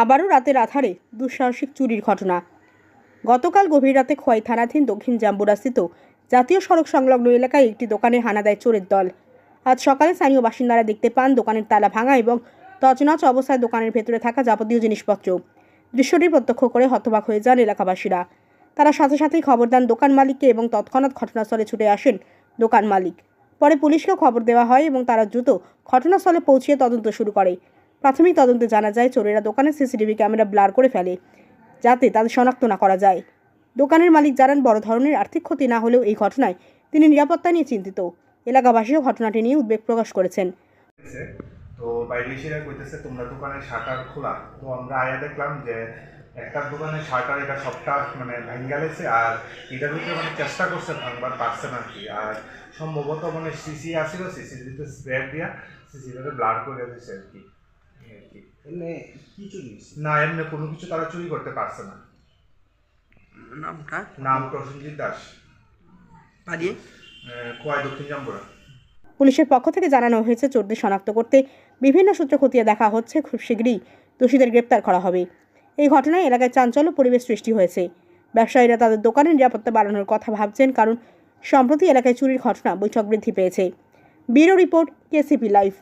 আবারও রাতের আধারে দুঃসাহসিক চুরির ঘটনা। গতকাল গভীর রাতে খোয়াই থানাধীন দক্ষিণ জাম্বুরাস্থিত জাতীয় সড়ক সংলগ্ন এলাকায় একটি দোকানে হানা দেয় চোরের দল। আজ সকালে স্থানীয় বাসিন্দারা দেখতে পান দোকানের তালা ভাঙা এবং তছনছ অবস্থায় দোকানের ভেতরে থাকা যাবতীয় জিনিসপত্র। দৃশ্যটি প্রত্যক্ষ করে হতবাক হয়ে যান এলাকাবাসীরা। তারা সাথে সাথেই খবর দেন দোকান মালিককে এবং তৎক্ষণাৎ ঘটনাস্থলে ছুটে আসেন দোকান মালিক। পরে পুলিশকেও খবর দেওয়া হয় এবং তারা দ্রুত ঘটনাস্থলে পৌঁছিয়ে তদন্ত শুরু করে। প্রাথমিক তদন্তে জানা যায়, চোরেরা দোকানের সিসিটিভি ক্যামেরা ব্লার করে ফেলে যাতে তাদের শনাক্ত না করা যায়। দোকানের মালিক জানান, বড় ধরনের আর্থিক ক্ষতি না হলেও এই ঘটনায় তিনি নিরাপত্তা নিয়ে চিন্তিত। এলাকাবাসীও ঘটনাটি নিয়ে উদ্বেগ প্রকাশ করেছেন। তো বাইরে এসে কইতেছে, তোমরা দোকানের শাটার খোলা। তো আমরা আয়া দেখলাম যে একটা দোকানের শাটার, এটা সবটা মানে ভাঙ্গা গেছে আর এটার ভিতরে মানে চেষ্টা করছে ভাঙবার, পারছে না কি আর সম্ভবত মানে সিসি আসছিল সিসি দিতে স্প্রে দিয়া সিসিটাকে ব্লার করে দিয়েছে আর কি। এমনি কি চুরি না এমনি কোনো কিছু তারা চুরি করতে পারছে না। নামটা? নাম প্রসেনজিৎ দাস। বাড়ি? খোয়াই দক্ষিণ জাম্বুরা পুলিশের পক্ষ থেকে জানানো হয়েছে চোরদের শনাক্ত করতে বিভিন্ন সূত্র খতিয়ে দেখা হচ্ছে খুব শীঘ্রই দোষীদের গ্রেপ্তার করা হবে। এই ঘটনায় এলাকায় চাঞ্চল্য পরিবেশ সৃষ্টি হয়েছে। ব্যবসায়ীরা তাদের দোকানের নিরাপত্তা বাড়ানোর কথা ভাবছেন কারণ সম্প্রতি এলাকায় চুরির ঘটনা বৈঠক বৃদ্ধি পেয়েছে। Bureau report KCP live.